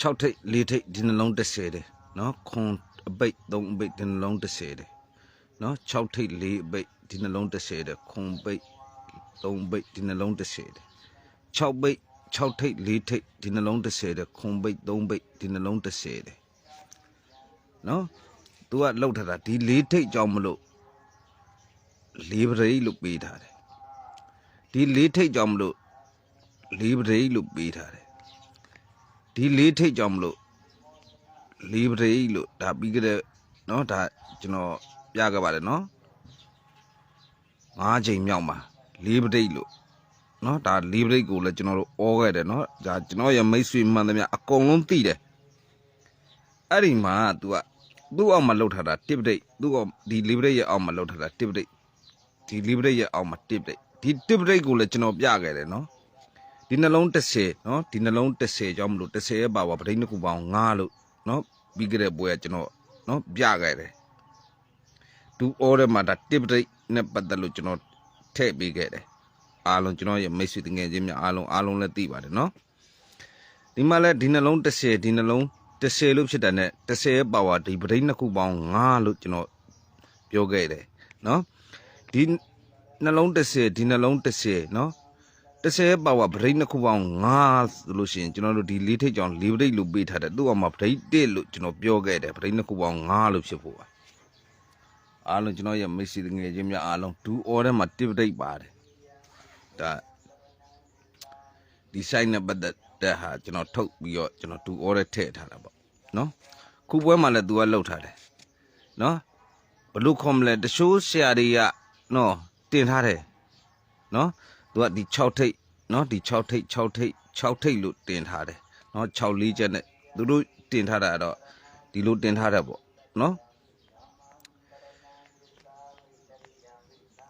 6ထိပ်4ထိပ်ဒီနှလုံး30တယ်နော်ခွန်အပိတ်3အပိတ်ဒီနှလုံး30တယ်နော်6ထိပ်4အပိတ်ဒီနှလုံး30တယ်ခွန်ပိတ်3ပိတ်ဒီနှလုံး30တယ်6ပိတ်6ထိပ်4ထိပ်ဒီနှလုံး30တယ်ခွန်ပိတ်3ပိတ်ဒီနှလုံး30တယ်နော် तू ကလှုပ်ထတာဒီ4ထိပ်ကြောင့်မလို့4ပရိလို့ပေးထားတယ်ဒီ4ထိပ်ကြောင့်မလို့4ပရိလို့ပေးထားတယ် ဒီလေးထိတ်ကြောင့်မလို့လေးပရိလို့ဒါပြီးကြတဲ့เนาะဒါကျွန်တော်ပြခဲ့ပါတယ်เนาะငါးချိန်မြောက်မှာလေးပရိလို့เนาะဒါလေးပရိကိုလည်းကျွန်တော်တို့ဩခဲ့တယ်เนาะဒါကျွန်တော်ရဲ့မိတ်ဆွေမှန်သမျှအကုန်လုံးသိတယ်အဲ့ဒီမှာ तू ကသူ့အောက်မှာလှုပ်ထားတာတစ်ပရိသူ့အောက်ဒီလေးပရိရဲ့အောက်မှာလှုပ်ထားတာတစ်ပရိဒီလေးပရိရဲ့အောက်မှာတစ်ပရိဒီတစ်ပရိကိုလည်းကျွန်တော်ပြခဲ့တယ်เนาะ ဒီနှလုံး30နော်ဒီနှလုံး30ကြောင့်မလို့30ရဲ့ပါဝါပဋိန်းတစ်ခုပေါင်း9လို့နော်ပြီးကြတဲ့ပွဲကကျွန်တော်နော်ပြခဲ့တယ်သူ order မှာဒါ tip rate နဲ့ပတ်သက်လို့ကျွန်တော်ထည့်ပေးခဲ့တယ်အားလုံးကျွန်တော်ရဲ့မိတ်ဆွေတငယ်ချင်းများအားလုံးအားလုံးလည်းသိပါတယ်နော်ဒီမှာလဲဒီနှလုံး30ဒီနှလုံး30လို့ဖြစ်တယ်နဲ့30ရဲ့ပါဝါဒီပဋိန်းတစ်ခုပေါင်း9လို့ကျွန်တော်ပြောခဲ့တယ်နော်ဒီနှလုံး30ဒီနှလုံး30နော် 10 power brake နှစ်ခုပေါင်း9ဆိုလို့ရှိရင်ကျွန်တော်တို့ဒီလေးထိပ်ကြောင်လေး brake လို့ပေးထားတယ်သူ့အမှာ brake 1လို့ကျွန်တော်ပြောခဲ့တယ် brake နှစ်ခုပေါင်း9လို့ဖြစ်ဖို့ပါအားလုံးကျွန်တော်ရဲ့မိတ်ဆွေငယ်ချင်းများအားလုံး do order မှာ tip brake ပါတယ်ဒါဒီ sign နဲ့ပတ်သက်တဲ့ဟာကျွန်တော်ထုတ်ပြီးတော့ကျွန်တော် do order ထည့်ထားတာပေါ့နော်ခုပွဲမှာလည်း तू ကလောက်ထားတယ်နော်ဘလို့ခေါ်မလဲတရှိုးဆရာတွေကနော်တင်ထားတယ်နော် သူကဒီ6ထိပ်เนาะဒီ6ထိပ်6ထိပ်6ထိပ်လို့တင်ထားတယ်เนาะ6လေးချက်နဲ့သူတို့တင်ထားတာတော့ဒီလိုတင်ထားတယ်ပေါ့เนาะ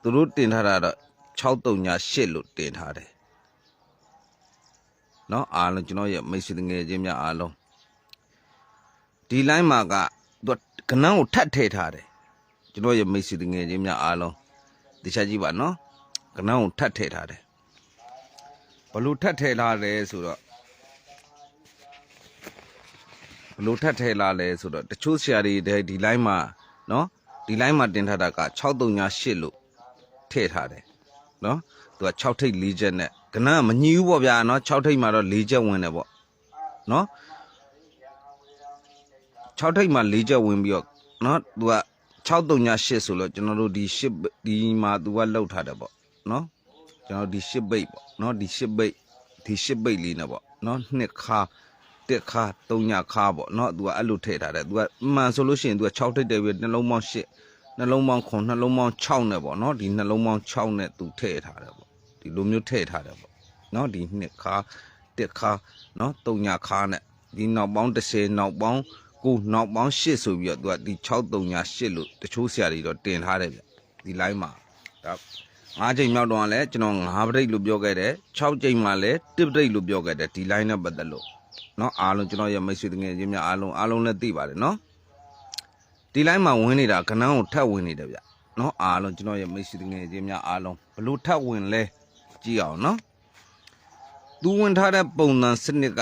သူတို့တင်ထားတာတော့6388လို့တင်ထားတယ်เนาะအားလုံးကျွန်တော်ရဲ့မိတ်ဆွေငယ်ချင်းများအားလုံးဒီ line မှာကသူကကနန်းကိုထပ်ထည့်ထားတယ်ကျွန်တော်ရဲ့မိတ်ဆွေငယ်ချင်းများအားလုံးတခြားကြည့်ပါเนาะ ကနန်းကိုထပ်ထည့်ထားတယ်ဘလို့ထပ်ထည့်လာလဲဆိုတော့ဘလို့ထပ်ထည့်လာလဲဆိုတော့တချို့ဆရာတွေဒီလိုင်းမှာနော်ဒီလိုင်းမှာတင်ထားတာက638လို့ထည့်ထားတယ်နော်သူက6ထိပ်4ချက်နဲ့ကနန်းကမညီဘူးပေါ့ဗျာနော်6ထိပ်မှာတော့4ချက်ဝင်တယ်ပေါ့နော်6ထိပ်မှာ4ချက်ဝင်ပြီးတော့နော်သူက638ဆိုတော့ကျွန်တော်တို့ဒီ10ဒီမှာသူကလောက်ထားတယ်ပေါ့ နော်ကျွန်တော်ဒီရှစ်ဘိတ်ပေါ့နော်ဒီရှစ်ဘိတ်ဒီရှစ်ဘိတ်လေးနဲ့ပေါ့နော်နှစ်ခါတက်ခါသုံးညခါပေါ့နော်သူကအဲ့လိုထည့်ထားတယ်သူကမှန်ဆိုလို့ရှိရင်သူက6ထိပ်တယ်ပြီးနှလုံးပေါင်း8နှလုံးပေါင်း9နှလုံးပေါင်း6နဲ့ပေါ့နော်ဒီနှလုံးပေါင်း6နဲ့သူထည့်ထားတယ်ပေါ့ဒီလိုမျိုးထည့်ထားတယ်ပေါ့နော်ဒီနှစ်ခါတက်ခါနော်သုံးညခါနဲ့ဒီနောက်ပေါင်း30နောက်ပေါင်း9နောက်ပေါင်း8ဆိုပြီးတော့သူကဒီ6 3ည8လို့တချို့ဆရာတွေတော့တင်ထားတယ်ဗျဒီ line မှာဒါ ၅ချိန်မြောက်တော့လည်းကျွန်တော်၅ပရိတ်လို့ပြောခဲ့တယ်6ချိန်မှလည်း1ပရိတ်လို့ပြောခဲ့တယ်ဒီ line နဲ့ပတ်သက်လို့เนาะအားလုံးကျွန်တော်ရဲ့မိတ်ဆွေတငယ်ချင်းများအားလုံးအားလုံးလည်းသိပါတယ်เนาะဒီ line မှာဝင်နေတာခဏန်းကိုထပ်ဝင်နေတယ်ဗျเนาะအားလုံးကျွန်တော်ရဲ့မိတ်ဆွေတငယ်ချင်းများအားလုံးဘလို့ထပ်ဝင်လဲကြည့်အောင်เนาะသူဝင်ထားတဲ့ပုံစံစနစ်က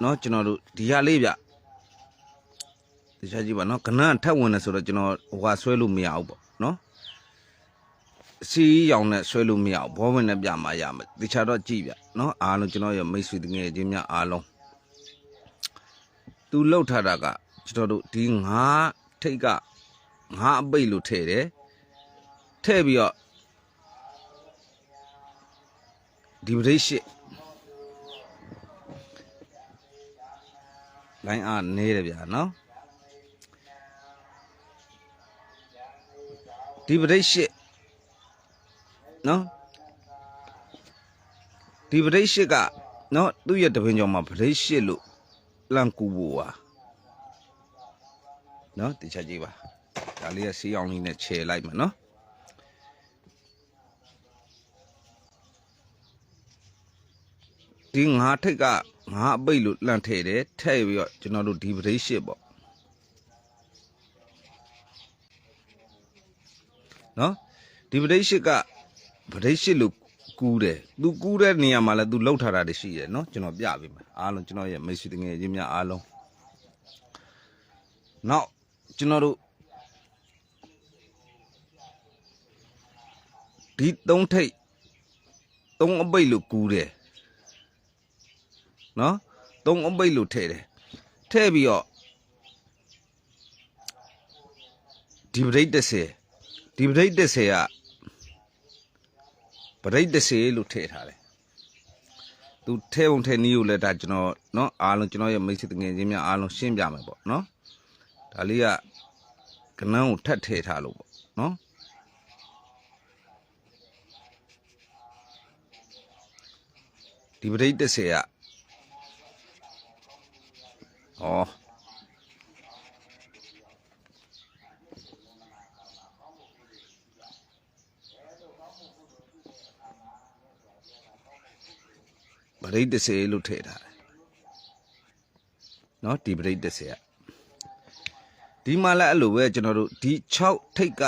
เนาะကျွန်တော်တို့ဒီဟာလေးဗျတရားကြည့်ပါเนาะခဏန်းထပ်ဝင်နေဆိုတော့ကျွန်တော်ဟိုဟာဆွဲလို့မရဘူးပေါ့เนาะ စီရောင်နဲ့ဆွဲလို့မရဘူးဘောဝင်နဲ့ပြမှာရမယ်တခြားတော့ကြည့်ဗျနော်အားလုံးကျွန်တော်ရဲ့မိတ်ဆွေတငယ်ချင်းများအားလုံးသူလှုပ်ထားတာကကျွန်တော်တို့ဒီငါးထိတ်ကငါးအပိတ်လို့ထည့်တယ်ထည့်ပြီးတော့ဒီဗရိတ်ရှိလိုင်းအားနေတယ်ဗျာနော်ဒီဗရိတ်ရှိ နော်ဒီဗရိတ်ရှစ်ကနော်သူ့ရဲ့တပင်ကျော်မှာဗရိတ်ရှစ်လို့လန့်ကူဖို့ပါနော်တခြားကြည့်ပါဒါလေးကစီးအောင်လေးနဲ့ခြေလိုက်မယ်နော်ဒီငါးထိတ်ကငါးအပိတ်လို့လန့်ထည့်တယ်ထည့်ပြီးတော့ကျွန်တော်တို့ဒီဗရိတ်ရှစ်ပေါ့နော်ဒီဗရိတ်ရှစ်က ဗရိတ်ရှိလို့ကူးတယ်သူကူးတဲ့နေရာမှာလည်းသူလှုပ်ထားတာတွေရှိတယ်နော်ကျွန်တော်ပြပေးမယ်အားလုံးကျွန်တော်ရဲ့မိတ်ဆွေတငယ်ချင်းများအားလုံးနောက်ကျွန်တော်တို့ဒီသုံးထိပ်သုံးအပိတ်လို့ကူးတယ်နော်သုံးအပိတ်လို့ထည့်တယ်ထည့်ပြီးတော့ဒီပရိတ်30ဒီပရိတ်30က ပရိတ်30လို့ထည့်ထားတယ်သူထဲုံထဲနီးကိုလည်းဒါကျွန်တော်เนาะအားလုံးကျွန်တော်ရဲ့မိတ်ဆွေတငယ်ချင်းများအားလုံးရှင်းပြမယ်ပေါ့เนาะဒါလေးကကနန်းကိုထပ်ထည့်ထားလို့ပေါ့เนาะဒီပရိတ်30ကဩ ပရိတ်30လို့ထည့်ထားတယ်เนาะဒီပရိတ်30ကဒီမှာလည်းအဲ့လိုပဲကျွန်တော်တို့ဒီ6ထိတ်က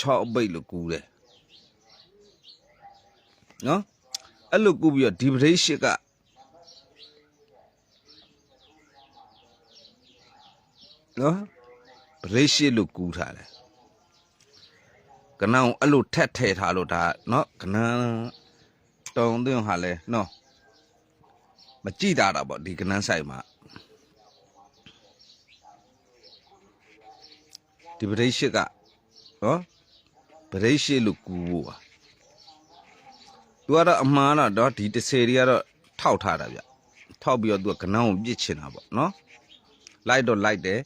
6အပိတ်လို့ကူးတယ်เนาะအဲ့လိုကူးပြီးတော့ဒီပရိတ်ရှစ်ကနော်ပရိတ်ရှစ်လို့ကူးထားတယ်ကနန်းကိုအဲ့လိုထက်ထည့်ထားလို့ဒါနော်ကနန်း တုံသွင်းဟာလဲနော်မကြည့်တာတော့ဗောဒီကနန်းဆိုင်မှာဒီပရိတ်ရှစ်ကနော်ပရိတ်ရှစ်လို့ကူဖို့ပါသူကတော့အမှန်တော့ဒီတစ်စေတွေကတော့ထောက်ထားတာဗျထောက်ပြီးတော့သူကကနန်းကိုပြစ်ချင်တာပေါ့နော်လိုက်တော့လိုက်တယ်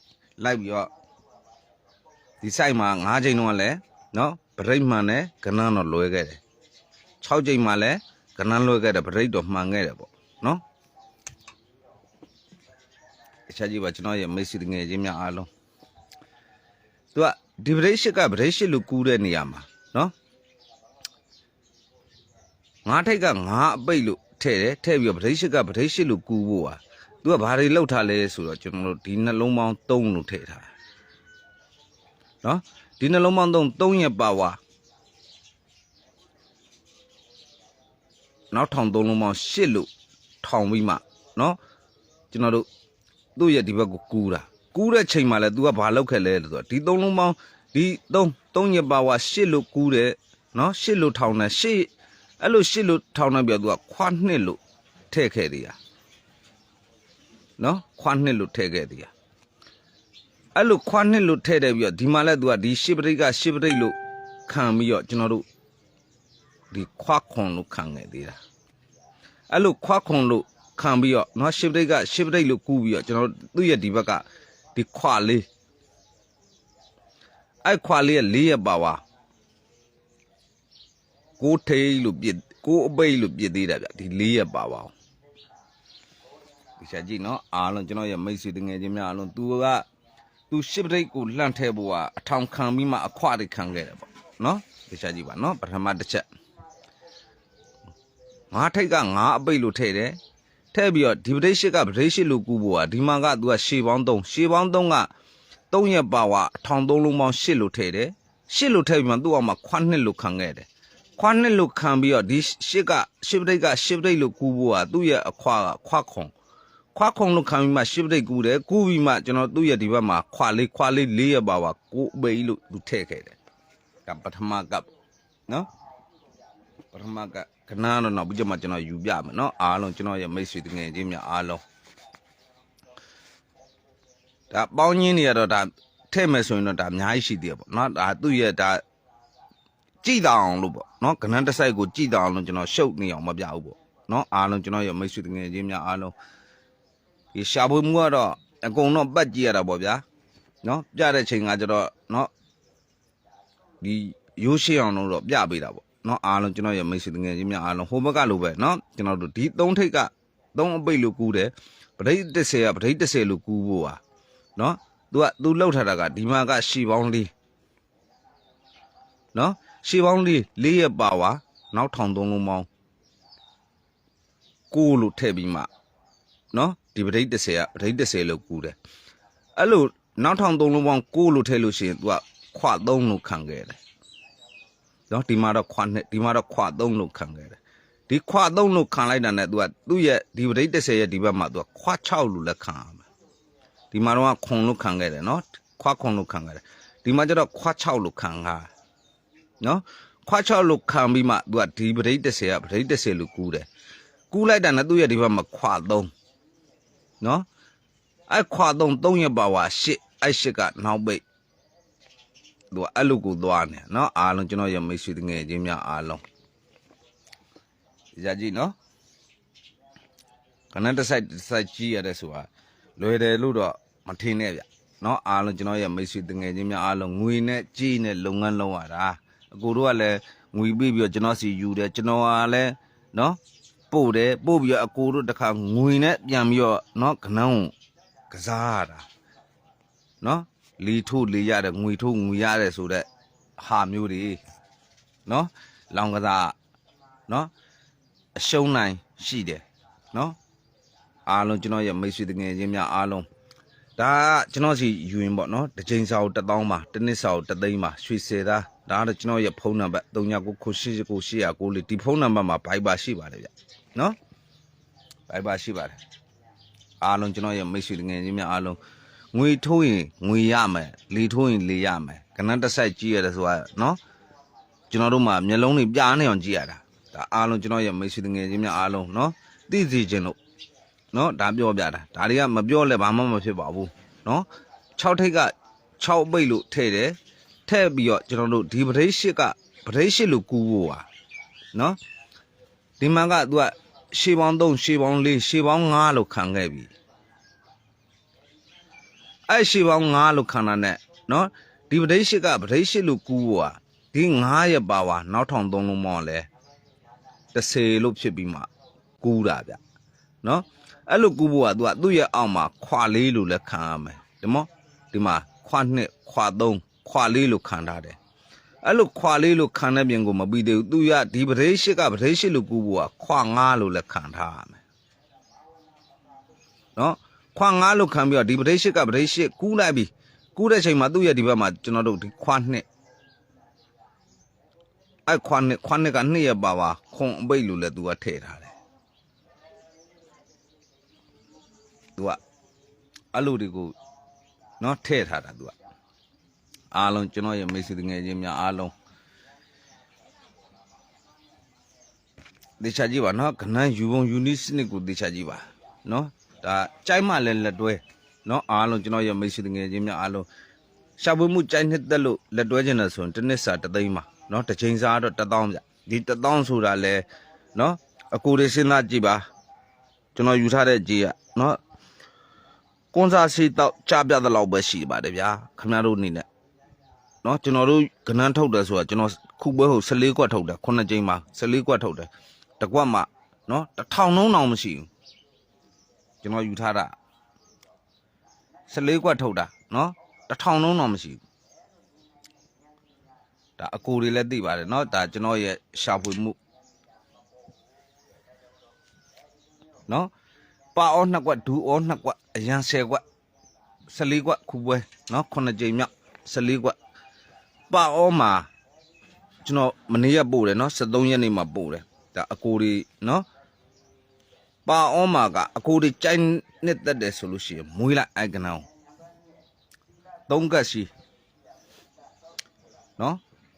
လိုက်ပြီးတော့ဒီဆိုင်မှာ၅ချိန်တော့လည်းနော်ပရိတ်မှန်နဲ့ကနန်းတော့လွဲခဲ့တယ်6ချိန်မှလည်း ကနန်းလွဲခဲ့တယ်ပရိတ်တော့မှန်ခဲ့တယ်ပေါ့နော်အချက်ကြီးပါကျွန်တော်ရဲ့မိတ်ဆွေတငယ်ချင်းများအားလုံးသူကဒီပရိတ်ရှိကပရိတ်ရှိလို့ကူးတဲ့နေရာမှာနော်ငါးထိတ်ကငါးအပိတ်လို့ထည့်တယ်ထည့်ပြီးတော့ပရိတ်ရှိကပရိတ်ရှိလို့ကူးဖို့อ่ะသူကဘာတွေလောက်ထားလဲဆိုတော့ကျွန်တော်တို့ဒီနှလုံးပေါင်း3လို့ထည့်ထားတယ်နော်ဒီနှလုံးပေါင်း3 3ရက်ပါဝါ နောက်ထောင်3လုံးပေါင်း8လို့ထောင်ပြီးမှနော်ကျွန်တော်တို့သူ့ရဲ့ဒီဘက်ကိုကူးတာကူးတဲ့ချိန်မှာလဲ तू ကဘာလောက်ခဲ့လဲဆိုတော့ဒီ3လုံးပေါင်းဒီ3 3ရက်ပါဝါ8လို့ကူးတယ်နော်8လို့ထောင်တယ်8အဲ့လို8လို့ထောင်နေပြီးတော့ तू ကခွာနှစ်လို့ထည့်ခဲ့သေးတာနော်ခွာနှစ်လို့ထည့်ခဲ့သေးတာအဲ့လိုခွာနှစ်လို့ထည့်တယ်ပြီးတော့ဒီမှာလဲ तू ကဒီရှစ်ပရိတ်ကရှစ်ပရိတ်လို့ခံပြီးတော့ကျွန်တော်တို့ ဒီခွာခွန်လို့ခံခဲ့သေးတာအဲ့လိုခွာခွန်လို့ခံပြီးတော့နော်ရှစ်ပရိတ်ကရှစ်ပရိတ်လို့ကူးပြီးတော့ကျွန်တော်တို့သူ့ရဲ့ဒီဘက်ကဒီခွာလေးအဲ့ခွာလေးရဲ့၄ရက်ပါဝါကိုထိတ်လို့ပြစ်ကိုအပိတ်လို့ပြစ်သေးတာဗျဒီ၄ရက်ပါဝါဒီချက်ကြည့်နော်အားလုံးကျွန်တော်ရဲ့မိတ်ဆွေတငယ်ချင်းများအားလုံး तू က तू ရှစ်ပရိတ်ကိုလှန့်ထဲဖို့ကအထောင်ခံပြီးမှအခွတွေခံခဲ့တယ်ပေါ့နော်ဒီချက်ကြည့်ပါနော်ပထမတစ်ချက် ငါးထိတ်ကငါးအပိတ်လို့ထည့်တယ်ထည့်ပြီးတော့ဒီပရိတ်ရှစ်ကပရိတ်ရှစ်လို့ကူးဖို့ကဒီမှာက तू ကရှေပေါင်း3ရှေပေါင်း3က3ရက်ပါဝါအထောင်3လုံးပေါင်း8လို့ထည့်တယ်8လို့ထည့်ပြီးမှသူ့အောင်မှာခွန်းနှစ်လို့ခံခဲ့တယ်ခွန်းနှစ်လို့ခံပြီးတော့ဒီရှစ်ကရှစ်ပရိတ်ကရှစ်ပရိတ်လို့ကူးဖို့ကသူ့ရဲ့အခွာကခွခွန်ခွခုံလို့ခံပြီးမှရှစ်ပရိတ်ကူးတယ်ကူးပြီးမှကျွန်တော်သူ့ရဲ့ဒီဘက်မှာခွာလေးခွာလေး၄ရက်ပါပါကိုအပိလို့သူထည့်ခဲ့တယ်ကပထမကပ်နော် ပထမကကနာတော့နောက်ပြီးကြမှာကျွန်တော်ယူပြမယ်နော်အားလုံးကျွန်တော်ရဲ့မိတ်ဆွေတငယ်ချင်းများအားလုံးဒါပေါင်းရင်းတွေကတော့ဒါထည့်မယ်ဆိုရင်တော့ဒါအများကြီးရှိသေးတယ်ပေါ့နော်ဒါသူ့ရဲ့ဒါကြည်တောင်လို့ပေါ့နော်ကနန်းတစ်ဆိုင်ကိုကြည်တောင်လို့ကျွန်တော်ရှုပ်နေအောင်မပြဘူးပေါ့နော်အားလုံးကျွန်တော်ရဲ့မိတ်ဆွေတငယ်ချင်းများအားလုံးဒီရှာဖွေမှုကတော့အကုန်တော့ပတ်ကြည့်ရတာပေါ့ဗျာနော်ပြတဲ့ချိန်ကကျတော့နော်ဒီရိုးရှင်းအောင်လို့တော့ပြပေးတာပေါ့ နော်အားလုံးကျွန်တော်ရဲ့မိတ်ဆွေတငယ်ချင်းများအားလုံးဟိုဘက်ကလိုပဲနော်ကျွန်တော်တို့ဒီသုံးထိတ်ကသုံးအပိတ်လို့ကူးတယ်ပဋိ30ကပဋိ30လို့ကူးဖို့ပါနော် तू က तू လောက်ထားတာကဒီမှာကရှီပေါင်းလေးနော်ရှီပေါင်းလေး၄ရက်ပါဝါနောက်ထောင်သုံးလုံးပေါင်းကိုလို့ထည့်ပြီးမှနော်ဒီပဋိ30ကပဋိ30လို့ကူးတယ်အဲ့လိုနောက်ထောင်သုံးလုံးပေါင်းကိုလို့ထည့်လို့ရှိရင် तू ကခွ3လို့ခံခဲ့တယ် နော်ဒီမှာတော့ခွာနှစ်ဒီမှာတော့ခွာသုံးလို့ခံခဲ့တယ်ဒီခွာသုံးလို့ခံလိုက်တာနဲ့ तू ကသူ့ရဲ့ဒီပဋိ30ရဲ့ဒီဘက်မှာ तू ကခွာ6လို့လက်ခံရမယ်ဒီမှာတော့ခွန်လို့ခံခဲ့တယ်နော်ခွာခွန်လို့ခံခဲ့တယ်ဒီမှာကျတော့ခွာ6လို့ခံတာနော်ခွာ6လို့ခံပြီးမှ तू ကဒီပဋိ30ကပဋိ30လို့ကူးတယ်ကူးလိုက်တာနဲ့သူ့ရဲ့ဒီဘက်မှာခွာသုံးနော်အဲ့ခွာသုံး3ရက်ပါဝါ8အဲ့8ကနောက်ပိတ် သူကအဲ့လိုကိုသွားနေเนาะအားလုံးကျွန်တော်ရဲ့မိတ်ဆွေတငယ်ချင်းများအားလုံးဒီကြကြည့်เนาะခဏတစ်ဆိုင်တစ်ဆိုင်ကြီးရတဲ့ဆိုတာလွယ်တယ်လို့တော့မထင်နဲ့ဗျเนาะအားလုံးကျွန်တော်ရဲ့မိတ်ဆွေတငယ်ချင်းများအားလုံးငွေနဲ့ကြီးနဲ့လုပ်ငန်းလုပ်ရတာအကိုတို့ကလည်းငွေပြီးပြီးတော့ကျွန်တော်စီယူတယ်ကျွန်တော်ကလည်းเนาะပို့တယ်ပို့ပြီးတော့အကိုတို့တခါငွေနဲ့ပြန်ပြီးတော့เนาะခဏန်းကိုကစားရတာ နော် လီထိုးလေရတယ်ငွေထိုးငွေရတယ်ဆိုတဲ့ဟာမျိုးတွေနော်လောင်ကစားနော်အရှုံးနိုင်ရှိတယ်နော်အားလုံးကျွန်တော်ရဲ့မိတ်ဆွေတငယ်ချင်းများအားလုံးဒါကကျွန်တော်စီယူရင်ပေါ့နော်တစ်ချိန်စာကို1000ပါတစ်နှစ်စာကို3သိန်းပါရွှေစေသားဒါကတော့ကျွန်တော်ရဲ့ဖုန်းနံပါတ်39989896လေးဒီဖုန်းနံပါတ်မှာ Viber ရှိပါတယ်ဗျနော် Viber ရှိပါတယ်အားလုံးကျွန်တော်ရဲ့မိတ်ဆွေတငယ်ချင်းများအားလုံး ငွေထိုးရင်ငွေရမယ်လေထိုးရင်လေရမယ်ကနန်းတစ်ဆိုင်ကြည့်ရတယ်ဆိုတာနော်ကျွန်တော်တို့မှာမျက်လုံးတွေပြားနေအောင်ကြည့်ရတာဒါအားလုံးကျွန်တော်ရဲ့မိတ်ဆွေငယ်ချင်းများအားလုံးနော်သိစီခြင်းလို့နော်ဒါပြောပြတာဒါတွေကမပြောလဲဘာမှမဖြစ်ပါဘူးနော်6ထိတ်က6ပိတ်လို့ထည့်တယ်ထည့်ပြီးတော့ကျွန်တော်တို့ဒီပဋိရှိကပဋိရှိလို့ကူဖို့ပါနော်ဒီမှာက तू ကရှေးပေါင်း3ရှေးပေါင်း4ရှေးပေါင်း5လို့ခံခဲ့ပြီ အဲ့ရှိပေါင်း9လို့ခန္ဓာနဲ့နော်ဒီပဋိရှိကပဋိရှိလို့ကူးွာဒီ9ရက်ပါဝါနောက်ထောင်သုံးလုံးမောလဲ30လို့ဖြစ်ပြီးမှကူးတာဗျနော်အဲ့လိုကူးဖို့က तू ကသူ့ရဲ့အောက်မှာခွာလေးလို့လည်းခံရမယ်ဒီမောဒီမှာခွာနှစ်ခွာသုံးခွာလေးလို့ခံထားတယ်အဲ့လိုခွာလေးလို့ခံတဲ့ပြင်ကိုမပြီးသေးဘူးသူရဒီပဋိရှိကပဋိရှိလို့ကူးဖို့ကခွာ9လို့လည်းခံထားရမယ်နော် ခွာငါလို့ခံပြီးတော့ဒီပဋိရှိကပဋိရှိကူးလိုက်ပြီကူးတဲ့ချိန်မှာသူ့ရဲ့ဒီဘက်မှာကျွန်တော်တို့ဒီခွာနှစ်အဲ့ခွာနှစ်ခွာနှစ်ကနှစ်ရပါပါခွန်အပိတ်လို့လည်းသူကထည့်ထားတယ်သူကအဲ့လိုတွေကိုနော်ထည့်ထားတာသူကအားလုံးကျွန်တော်ရဲ့မိတ်ဆွေငယ်ချင်းများအားလုံးတေချာကြည့်ပါနော်ခဏယူပုံယူနီစနစ်ကိုတေချာကြည့်ပါနော် ဒါကြိုက်မှလည်းလက်တွဲเนาะအားလုံးကျွန်တော်ရဲ့မိတ်ဆွေငယ်ချင်းများအားလုံးရှာဖွေမှုကြိုက်နှစ်သက်လို့လက်တွဲခြင်းနဲ့ဆိုရင်တစ်နှစ်စာတစ်သိန်းပါเนาะတစ်ချိန်စာတော့တစ်သောင်းဗျဒီတစ်သောင်းဆိုတာလဲเนาะအကူတွေစဉ်းစားကြည့်ပါကျွန်တော်ယူထားတဲ့ကြီးကเนาะကွန်စာစီတော့ကြားပြတဲ့လောက်ပဲရှိပါတယ်ဗျာခင်ဗျားတို့အနေနဲ့เนาะကျွန်တော်တို့ကနန်းထုတ်တယ်ဆိုတာကျွန်တော်ခုပွဲဟုတ်14ကွက်ထုတ်တယ်ခုနှစ်ကြိမ်မှာ14ကွက်ထုတ်တယ်တစ်ကွက်မှာเนาะတစ်ထောင်လုံးတောင်မရှိဘူး ကျွန်တော်ယူထားတာ14ကွက်ထုတ်တာနော်တစ်ထောင်လုံးတော့မရှိဘူးဒါအကူတွေလည်းသိပါတယ်နော်ဒါကျွန်တော်ရဲ့ရှာဖွေမှုနော်ပါအောနှစ်ကွက်ဒူအောနှစ်ကွက်အရန်10ကွက်14ကွက်ခုပွဲနော်9ကြိမ်မြောက်14ကွက်ပါအောမှာကျွန်တော်မနေ့ကပို့တယ်နော်73ရက်နေ့မှာပို့တယ်ဒါအကူတွေနော် ပါအောင်မာကအကိုတွေကြိုက်နှစ်သက်တယ်ဆိုလို့ရှိရင်မွေးလိုက်အိုက်ကနောင်သုံးကတ်ရှိနော်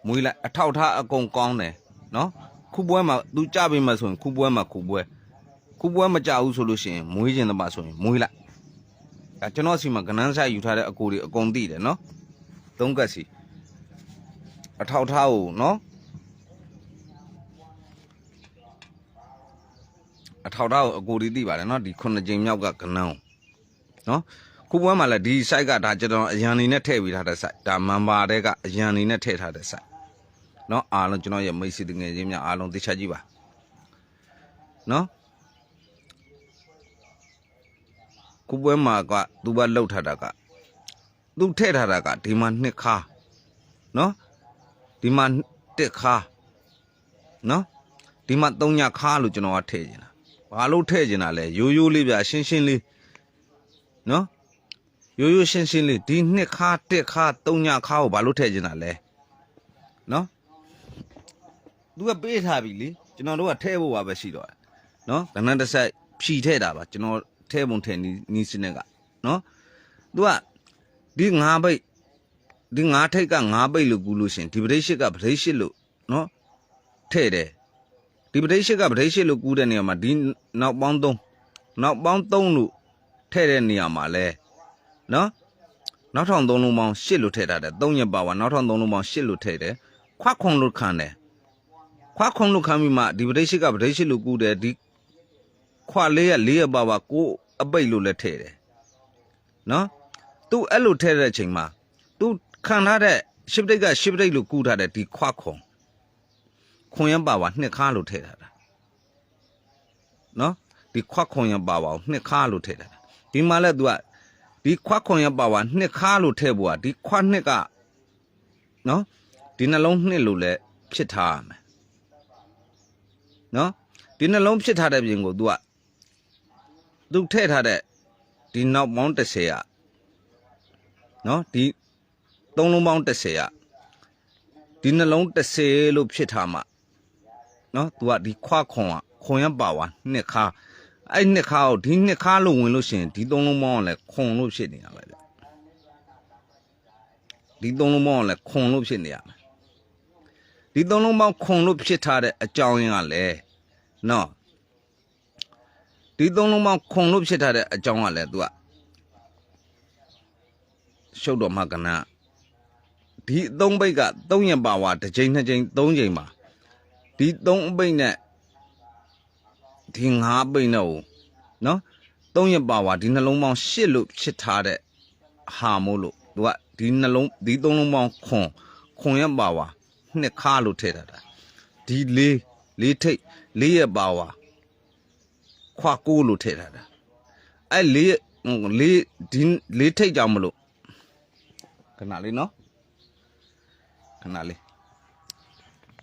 မွေးလိုက်အထောက်ထားအကုန်ကောင်းတယ်နော်ခုပွဲမှာသူကြပြီမှဆိုရင်ခုပွဲမှာခုပွဲခုပွဲမကြဘူးဆိုလို့ရှိရင်မွေးခြင်းတပါဆိုရင်မွေးလိုက်ဒါကျွန်တော်စီမှာကနန်းဆိုင်ယူထားတဲ့အကိုတွေအကုန်သိတယ်နော်သုံးကတ်စီအထောက်ထားကိုနော် အထောက်ထားကိုအကိုဒီသိပါတယ်နော်ဒီခုနှစ်ကြိမ်မြောက်ကကနန်းနော်ခုပွဲမှာလည်းဒီ site ကဒါကျွန်တော်အရန်နေနဲ့ထည့်ပြီးထားတဲ့ site ဒါမန်ပါတဲ့ကအရန်နေနဲ့ထည့်ထားတဲ့ site နော်အားလုံးကျွန်တော်ရဲ့မိတ်ဆွေတငယ်ချင်းများအားလုံးသိချကြည့်ပါနော်ခုပွဲမှာကသူဘာလောက်ထားတာကသူထည့်ထားတာကဒီမှာနှစ်ခါနော်ဒီမှာတစ်ခါနော်ဒီမှာသုံးညခါလို့ကျွန်တော်ကထည့်နေတာ ဘာလို့ထည့်ကျင်တာလဲရိုးရိုးလေးဗျာရှင်းရှင်းလေးနော်ရိုးရိုးရှင်းရှင်းလေးဒီနှစ်ခါတက်ခါသုံးညခါကိုဘာလို့ထည့်ကျင်တာလဲနော်သူကပေးထားပြီလေကျွန်တော်တို့ကထဲဖို့ပါပဲရှိတော့တယ်နော်ကဏ္ဍတစ်ဆက်ဖြီထဲတာပါကျွန်တော်ထဲပုံထဲနီးနီးစနစ်ကနော်သူကဒီငါးပိတ်ဒီငါးထိတ်ကငါးပိတ်လို့ကူလို့ရှရင်ဒီပရိရှိကပရိရှိလို့နော်ထဲတယ် ဒီပရိရှိကပရိရှိလို့ကူတဲ့နေရာမှာဒီနောက်ပေါင်းသုံးနောက်ပေါင်းသုံးလို့ထဲတဲ့နေရာမှာလဲနော်နောက်ထောင်သုံးလုံးပေါင်းရှစ်လို့ထည့်ထားတယ်သုံးရက်ပါဝါနောက်ထောင်သုံးလုံးပေါင်းရှစ်လို့ထည့်တယ်ခွာခွန်လို့ခံတယ်ခွာခွန်လို့ခံပြီးမှဒီပရိရှိကပရိရှိလို့ကူတယ်ဒီခွာလေးရလေးရပါဝါကိုအပိတ်လို့လည်းထည့်တယ်နော်သူအဲ့လိုထည့်တဲ့အချိန်မှာသူခံထားတဲ့ရှစ်ပရိတ်ကရှစ်ပရိတ်လို့ကူထားတဲ့ဒီခွာခွန် ခွန်ရပါဝါနှစ်ခါလို့ထည့်ထားတာနော်ဒီခွာခွန်ရပါဝါကိုနှစ်ခါလို့ထည့်ထားတာဒီမှာလဲ तू ကဒီခွာခွန်ရပါဝါနှစ်ခါလို့ထည့်ဖို့ကဒီခွာနှစ်ကနော်ဒီနှလုံးနှစ်လို့လည်းဖြစ်ထားရမယ်နော်ဒီနှလုံးဖြစ်ထားတဲ့ပြင်ကို तू ကသူထည့်ထားတဲ့ဒီနောက်ပေါင်း30ကနော်ဒီသုံးလုံးပေါင်း30ကဒီနှလုံး30လို့ဖြစ်ထားမှာ နော် तू ကဒီခွာခွန်ကခွန်ရပါဝါနှစ်ခါအဲ့နှစ်ခါကိုဒီနှစ်ခါလို့ဝင်လို့ရှိရင်ဒီသုံးလုံးပေါင်းကလည်းခွန်လို့ဖြစ်နေတာပဲဗျဒီသုံးလုံးပေါင်းကလည်းခွန်လို့ဖြစ်နေရမယ်ဒီသုံးလုံးပေါင်းခွန်လို့ဖြစ်ထားတဲ့အကြောင်းရင်းကလည်းနော်ဒီသုံးလုံးပေါင်းခွန်လို့ဖြစ်ထားတဲ့အကြောင်းကလည်း तू ကရှုပ်တော်မကနာဒီအသုံးပိတ်က3ရက်ပါဝါတစ်ချိန်နှစ်ချိန်3ချိန်ပါ ဒီ3ပိတ်နဲ့ဒီ5ပိတ်နဲ့ဟိုနော်3ရက်ပါဝါဒီနှလုံးပေါင်း8လို့ဖြစ်ထားတဲ့ဟာမို့လို့ तू ကဒီနှလုံးဒီ3လုံးပေါင်းခွန်ခွန်ရက်ပါဝါနှစ်ခါလို့ထည့်ထားတာဒီလေးလေးထိတ်လေးရက်ပါဝါခွာကိုလို့ထည့်ထားတာအဲ့လေးဟိုလေးဒီလေးထိတ်ကြောင်မလို့ခဏလေးနော်ခဏလေး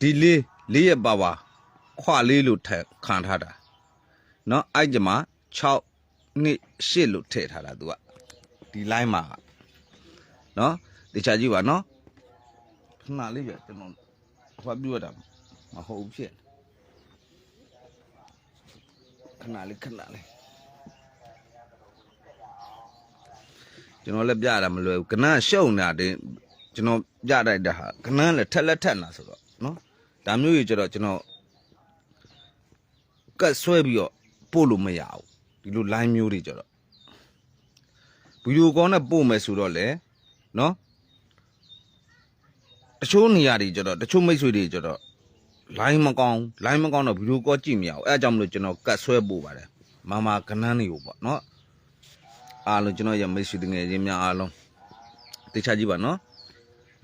ဒီလေး လေးရက်ပါဝါခွာလေးလို့ထည့်ခံထားတာเนาะအဲ့ကြမှာ6နှစ်8လို့ထည့်ထားတာ तू ကဒီ line မှာเนาะတခြားကြည့်ပါเนาะခဏလေးပြကျွန်တော်ဟောပြရတာမဟုတ်ဘူးဖြစ်ခဏလေးခဏလေးကျွန်တော်လည်းပြရတာမလွယ်ဘူးကနန်းရှုံနေတာတင်ကျွန်တော်ပြလိုက်တာဟာကနန်းလည်းထက်လက်ထက်လာဆိုတော့เนาะ ဒါမျိုးကြီးကျတော့ကျွန်တော်ကတ်ဆွဲပြီးတော့ပို့လို့မရဘူးဒီလို line မျိုးတွေကျတော့ဗီဒီယိုကောနဲ့ပို့မယ်ဆိုတော့လေနော်တချို့နေရာတွေကျတော့တချို့မိတ်ဆွေတွေကျတော့ line မကောင်း line မကောင်းတော့ဗီဒီယိုကောကြည့်မရဘူးအဲအကြောင့်မလို့ကျွန်တော်ကတ်ဆွဲပို့ပါတယ်မမကနန်းတွေကိုပေါ့နော်အားလုံးကျွန်တော်ရမိတ်ဆွေတငယ်ချင်းများအားလုံးတေချာကြည့်ပါနော်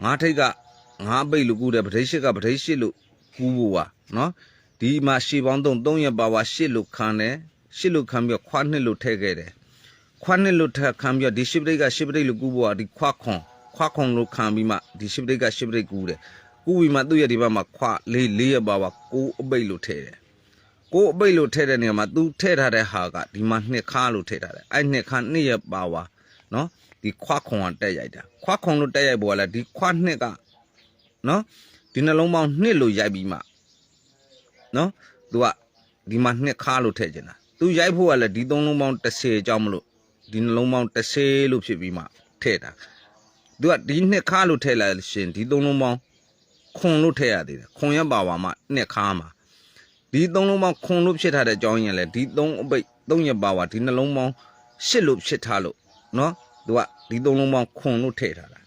ငါးထိတ်ကငါးပိတ်လို့ကူတယ်ပဋိရှိကပဋိရှိလို့ ကူဖို့ပါနော်ဒီမှာရှေပေါင်းသုံး3ရက်ပါဝါ8လို့ခံတယ်8လို့ခံပြီးတော့ခွားနှစ်လို့ထည့်ခဲ့တယ်ခွားနှစ်လို့ထည့်ခံပြီးတော့ဒီရှစ်ပရိတ်ကရှစ်ပရိတ်လို့ကူဖို့ကဒီခွားခွန်ခွားခွန်လို့ခံပြီးမှဒီရှစ်ပရိတ်ကရှစ်ပရိတ်ကူတယ်ကူပြီးမှသူ့ရဲ့ဒီဘက်မှာခွားလေး၄ရက်ပါဝါ9အပိတ်လို့ထည့်တယ်ကိုအပိတ်လို့ထည့်တဲ့နေရာမှာ तू ထည့်ထားတဲ့ဟာကဒီမှာနှစ်ခါလို့ထည့်ထားတယ်အဲ့နှစ်ခါနှစ်ရက်ပါဝါနော်ဒီခွားခွန်ကတက်ရိုက်တာခွားခွန်လို့တက်ရိုက်ပေါ်ကလည်းဒီခွားနှစ်ကနော် ဒီနှလုံးပေါင်းနှစ်လို့ရိုက်ပြီးမှနော်သူကဒီမှာနှစ်ခါလို့ထည့်ကျင်တာသူရိုက်ဖို့ကလည်းဒီသုံးလုံးပေါင်း30အကြောင်းမလို့ဒီနှလုံးပေါင်း30လို့ဖြစ်ပြီးမှထည့်တာသူကဒီနှစ်ခါလို့ထည့်လိုက်ရှင်ဒီသုံးလုံးပေါင်းခွန်လို့ထည့်ရသေးတယ်ခွန်ရပါပါမှနှစ်ခါမှာဒီသုံးလုံးပေါင်းခွန်လို့ဖြစ်ထားတဲ့အကြောင်းရင်းလည်းဒီသုံးအပိတ်သုံးရပါပါဒီနှလုံးပေါင်းရှစ်လို့ဖြစ်ထားလို့နော်သူကဒီသုံးလုံးပေါင်းခွန်လို့ထည့်ထားတာ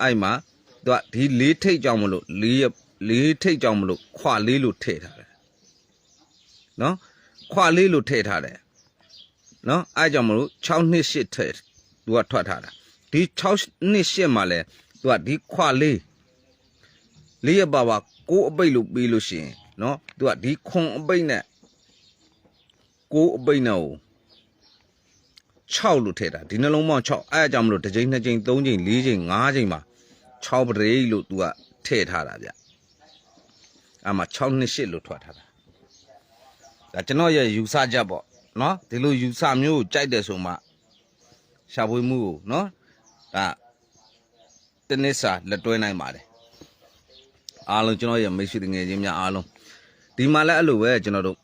အဲ့မှာ तू ကဒီလေးထိတ်ကြောင်းမလို့လေးရလေးထိတ်ကြောင်းမလို့ခွာလေးလို့ထည့်ထားတယ်နော်ခွာလေးလို့ထည့်ထားတယ်နော်အဲကြောင့်မလို့6နှစ်8ထည့်သူကထွက်ထားတာဒီ6နှစ်8မှာလဲသူကဒီခွာလေးလေးရပါပါကိုအပိတ်လို့ပြီးလို့ရှိရင်နော်သူကဒီခွန်အပိတ်နဲ့ကိုအပိတ်နဲ့ကို6လို့ထည့်တာဒီနှလုံးပေါင်း6အဲအကြောင်းမလို့တစ်ချိန်နှစ်ချိန်သုံးချိန်လေးချိန်ငါးချိန် မှာ6ပရိလို့သူကထည့်ထားတာဗျအဲမှာ6နှစ်8လို့ထွက်ထားတာဒါကျွန်တော်ရဲ့ယူဆချက်ပေါ့နော်ဒီလိုယူဆမျိုးကိုကြိုက်တယ်ဆိုမှရှာဖွေမှုကိုနော်ဒါတနစ်စာလက်တွဲနိုင်ပါတယ်အားလုံးကျွန်တော်ရဲ့မိတ်ဆွေငယ်ချင်းများအားလုံးဒီမှာလည်းအဲ့လိုပဲကျွန်တော်တို့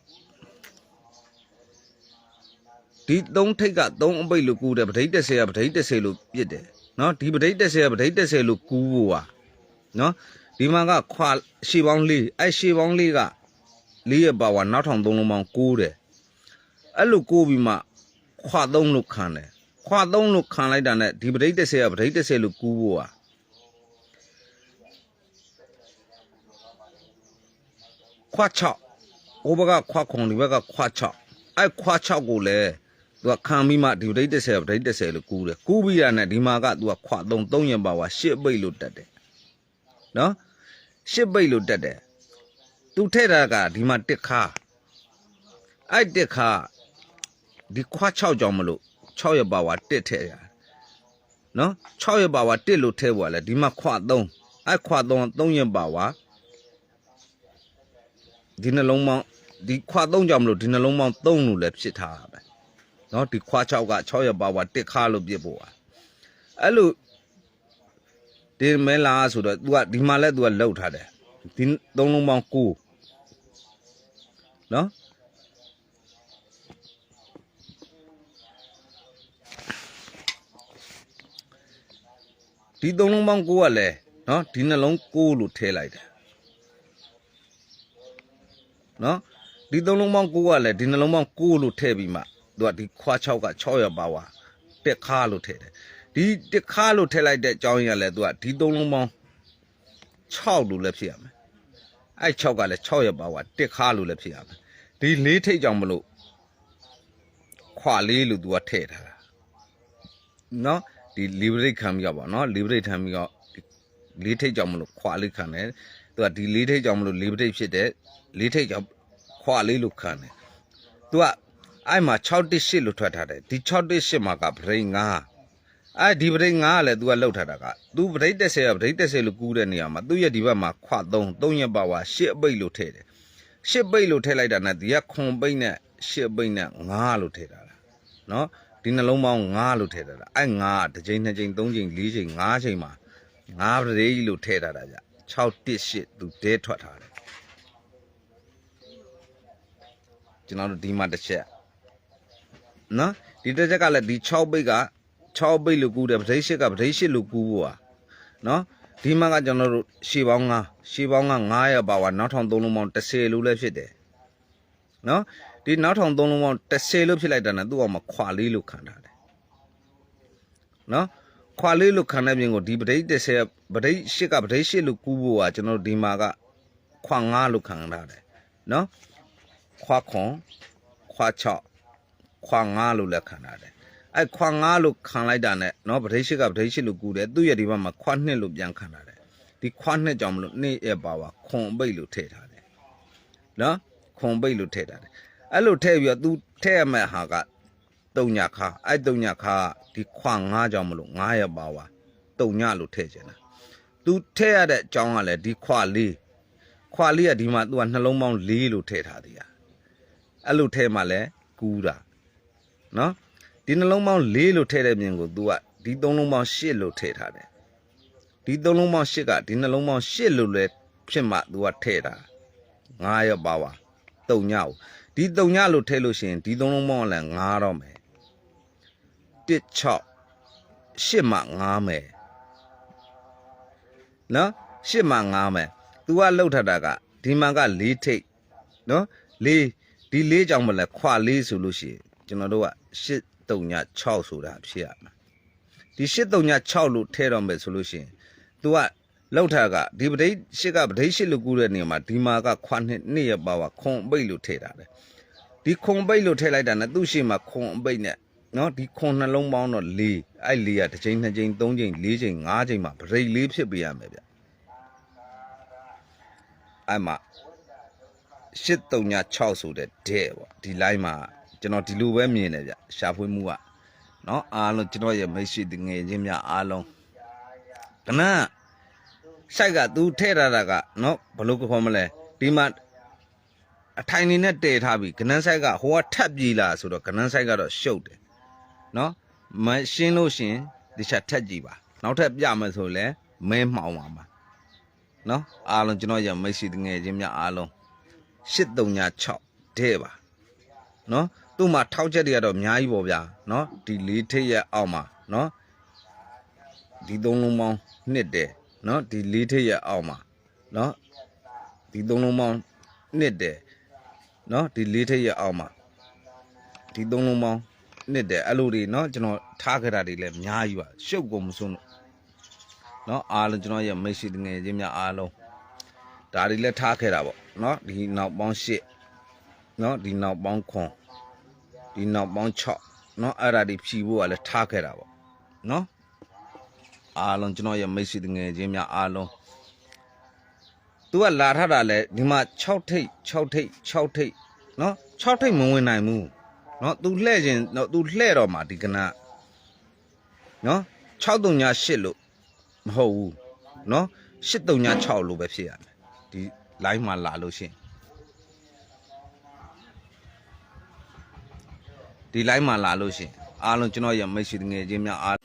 ဒီသုံးထိတ်ကသုံးအပိတ်လို့ကူတယ်ပဋိတက်ဆယ်ကပဋိတက်ဆယ်လို့ပြစ်တယ် နော်ဒီပဋိတက်ဆယ်ကပဋိတက်ဆယ်လို့ကူးဖို့ဟာနော်ဒီမှာကခွာရှေ့ပေါင်းလေးအဲရှေ့ပေါင်းလေးကလေးရပါဝါနောက်ထောင်သုံးလုံးပေါင်း9တယ်အဲ့လိုကိုးပြီးမှခွာသုံးလို့ခံတယ်ခွာသုံးလို့ခံလိုက်တာနဲ့ဒီပဋိတက်ဆယ်ကပဋိတက်ဆယ်လို့ကူးဖို့ဟာခွာ6ဟိုဘက်ကခွာခုံဒီဘက်ကခွာ6အဲခွာ6ကိုလည်း သူကခံပြီးမှဒီဒိတ်30ဒိတ်30လို့ကူးတယ်ကူးပြီးတာနဲ့ဒီမှာကသူကခွား3 3ရင်ပါဝါ10ပိတ်လို့တက်တယ်နော်10ပိတ်လို့တက်တယ်သူထဲ့တာကဒီမှာတစ်ခါအဲ့တစ်ခါဒီခွား6ကြောင့်မလို့6ရပါဝါတစ်ထဲ့ရနော်6ရပါဝါတစ်လို့ထဲ့ပေါ်လဲဒီမှာခွား3အဲ့ခွား3 3ရပါဝါဒီနှလုံးပေါင်းဒီခွာသုံးကြောင်မလို့ဒီနှလုံးပေါင်း3လို့လည်းဖြစ်ထားတာပဲ နော်ဒီခွာ6က6ရပါဝါ1ခါလို့ပြစ်ဖို့อ่ะအဲ့လိုဒီမဲလာဆိုတော့ तू ကဒီမှာလဲ तू ကလှုပ်ထားတယ်ဒီသုံးလုံးပေါင်း9နော်ဒီသုံးလုံးပေါင်း9ကလည်းနော်ဒီနှလုံး9လို့ထည့်လိုက်တယ်နော်ဒီသုံးလုံးပေါင်း9ကလည်းဒီနှလုံးပေါင်း9လို့ထည့်ပြီးမှ သူကဒီခွား6က6ရပါဝါတက်ခါလို့ထည့်တယ်ဒီတက်ခါလို့ထည့်လိုက်တဲ့အကြောင်းရင်းကလည်းသူကဒီသုံးလုံးပေါင်း6လို့လည်းဖြစ်ရမယ်အဲ့6ကလည်း6ရပါဝါတက်ခါလို့လည်းဖြစ်ရမယ်ဒီလေးထိတ်ကြောင့်မလို့ခွာလေးလို့သူကထည့်ထားတာနော်ဒီ liberate ခံပြီးတော့ဗောနော် liberate ခံပြီးတော့ဒီလေးထိတ်ကြောင့်မလို့ခွာလေးခံတယ်သူကဒီလေးထိတ်ကြောင့်မလို့ liberate ဖြစ်တဲ့လေးထိတ်ကြောင့်ခွာလေးလို့ခံတယ်သူက အဲ့မှာ618လို့ထွက်ထားတယ်ဒီ618မှာက brain 9အဲ့ဒီ brain 9ကလည်း तू ကလောက်ထားတာက तू brain 30က brain 30လို့ကူးတဲ့နေရာမှာသူ့ရဲ့ဒီဘက်မှာခွ3 3ရက်ပါဝါ10အပိတ်လို့ထည့်တယ်10ပိတ်လို့ထည့်လိုက်တာနဲ့ဒီကခွန်ပိတ်နဲ့10ပိတ်နဲ့9လို့ထည့်တာလားနော်ဒီနှလုံးပေါင်း9လို့ထည့်တာလားအဲ့9ကတစ်ချိန်နှစ်ချိန်သုံးချိန်လေးချိန်5ချိန်မှာ9ပရိလို့ထည့်တာတာကြ618 तू တဲထွက်ထားတယ်ကျွန်တော်တို့ဒီမှာတစ်ချက် နော်ဒီတစ်ချက်ကလည်းဒီ6ပိတ်က6ပိတ်လို့ကူးတယ်ပဋိရှိကပဋိရှိလို့ကူးဖို့อ่ะနော်ဒီမှာကကျွန်တော်တို့ရှေးပေါင်း9ရှေးပေါင်းက9ရပါဝါနောက်ထောင်3လုံးပေါင်း10လို့လည်းဖြစ်တယ်နော်ဒီနောက်ထောင်3လုံးပေါင်း10လို့ဖြစ်လိုက်တာနဲ့သူ့အောင်မှာခွာလေးလို့ခံထားတယ်နော်ခွာလေးလို့ခံတဲ့ပြင်ကိုဒီပဋိ10ပဋိရှိကပဋိရှိလို့ကူးဖို့อ่ะကျွန်တော်တို့ဒီမှာကခွာ9လို့ခံထားတယ်နော်ခွာခွန်ခွာ6 ခွာငါလို့လက်ခံထားတယ်အဲခွာငါလို့ခံလိုက်တာနဲ့နော်ဗဒိရှိကဗဒိရှိလို့ကူတယ်သူ့ရဲ့ဒီဘက်မှာခွာနှစ်လို့ပြန်ခံထားတယ်ဒီခွာနှစ်ကြောင့်မလို့နေ့ရဲ့ပါဝါခွန်ပိတ်လို့ထည့်ထားတယ်နော်ခွန်ပိတ်လို့ထည့်ထားတယ်အဲ့လိုထည့်ပြီးတော့ तू ထည့်ရမယ့်ဟာကတုံညာခါအဲ့တုံညာခါဒီခွာငါကြောင့်မလို့ငါရဲ့ပါဝါတုံညာလို့ထည့်ချင်တာ तू ထည့်ရတဲ့အကြောင်းကလည်းဒီခွာလေးခွာလေးကဒီမှာ तू ကနှလုံးပေါင်း၄လို့ထည့်ထားသေးတာအဲ့လိုထည့်မှလည်းကူးတာ နော်ဒီနှလုံးပေါင်း4လို့ထည့်တဲ့ပြင်ကို तू ကဒီသုံးလုံးပေါင်း8လို့ထည့်ထားတယ်ဒီသုံးလုံးပေါင်း8ကဒီနှလုံးပေါင်း8လို့လည်းဖြစ်မှ तू ကထည့်တာ9ရက်ပါပါတုံညကိုဒီတုံညလို့ထည့်လို့ရှိရင်ဒီသုံးလုံးပေါင်းကလည်း9တော့မယ်1 6 8မှ9မယ်နော်8မှ9မယ် तू ကလှုပ်ထတာကဒီမှာက4ထိတ်နော်4ဒီ4ကြောင့်မလဲခွ4ဆိုလို့ရှိရင်ကျွန်တော်တို့က 8 3ည6ဆိုတာဖြစ်ရမှာဒီ8 3ည6လို့ထဲတော့မယ်ဆိုလို့ရှိရင် तू ကလောက်ထားကဒီပဋိရှစ်ကပဋိရှစ်လို့ကူးတဲ့နေရာမှာဒီမှာကခွနှစ်နှစ်ရပါဝါခွန်ပိတ်လို့ထည့်တာတယ်ဒီခွန်ပိတ်လို့ထည့်လိုက်တာနဲ့သူ့ရှိမှာခွန်ပိတ်နဲ့နော်ဒီခွန်နှလုံးပေါင်းတော့၄အဲ့၄ကတစ်ချိန်နှစ်ချိန်သုံးချိန်၄ချိန်၅ချိန်မှာပရိတ်လေးဖြစ်ပေးရမယ်ဗျအဲ့မှာ8396ဆိုတဲ့တဲ့ပေါ့ဒီ line မှာ ကျွန်တော်ဒီလိုပဲမြင်တယ်ဗျရှာဖွေမှုကနော်အားလုံးကျွန်တော်ရဲ့မိတ်ဆွေငယ်ချင်းများအားလုံးကနန်းဆိုင်က तू ထဲ့ထားတာကနော်ဘလို့ခေါ်မလဲဒီမှာအထိုင်နေနဲ့တည်ထားပြီကနန်းဆိုင်ကဟိုကထပ်ပြေးလာဆိုတော့ကနန်းဆိုင်ကတော့ရှုပ်တယ်နော်မရှင်းလို့ရှရင်ဒီချက်ထက်ကြည့်ပါနောက်ထပ်ပြမယ်ဆိုလဲမဲမှောင်ပါမှာနော်အားလုံးကျွန်တော်ရမိတ်ဆွေတငယ်ချင်းများအားလုံး8396တဲ့ပါနော် သူ့မှာထောက်ချက်တွေကတော့အများကြီးပေါ့ဗျာနော်ဒီလေးထိပ်ရဲ့အောက်မှာနော်ဒီသုံးလုံးပေါင်းနှစ်တယ်နော်ဒီလေးထိပ်ရဲ့အောက်မှာနော်ဒီသုံးလုံးပေါင်းနှစ်တယ်နော်ဒီလေးထိပ်ရဲ့အောက်မှာဒီသုံးလုံးပေါင်းနှစ်တယ်အဲ့လိုတွေနော်ကျွန်တော်ထားခဲ့တာတွေလည်းအများကြီးပါရှုပ်ကုန်မစွန်းလို့နော်အားလုံးကျွန်တော်ရဲ့မိတ်ဆွေတငယ်ချင်းများအားလုံးဒါတွေလည်းထားခဲ့တာပေါ့နော်ဒီနောက်ပေါင်း8နော်ဒီနောက်ပေါင်း9 ဒီနောက်ပေါင်း6เนาะအဲ့ဒါတွေဖြီးဖို့ကလည်းထားခဲ့တာပေါ့เนาะအားလုံးကျွန်တော်ရဲ့မိတ်ဆွေငယ်ချင်းများအားလုံးသူကလာထတာလဲဒီမှာ6ထိပ်6ထိပ်6ထိပ်เนาะ6ထိပ်မဝင်နိုင်ဘူးเนาะ तू လှဲ့ခြင်းเนาะ तू လှဲ့တော့မှာဒီကနเนาะ6 3 8လို့မဟုတ်ဘူးเนาะ8 3 6လို့ပဲဖြစ်ရမယ်ဒီ line မှာလာလို့ရှင် ဒီ line မှာလာလို့ရှရင်အားလုံးကျွန်တော်ရဲ့မိတ်ဆွေတငယ်ချင်းများအား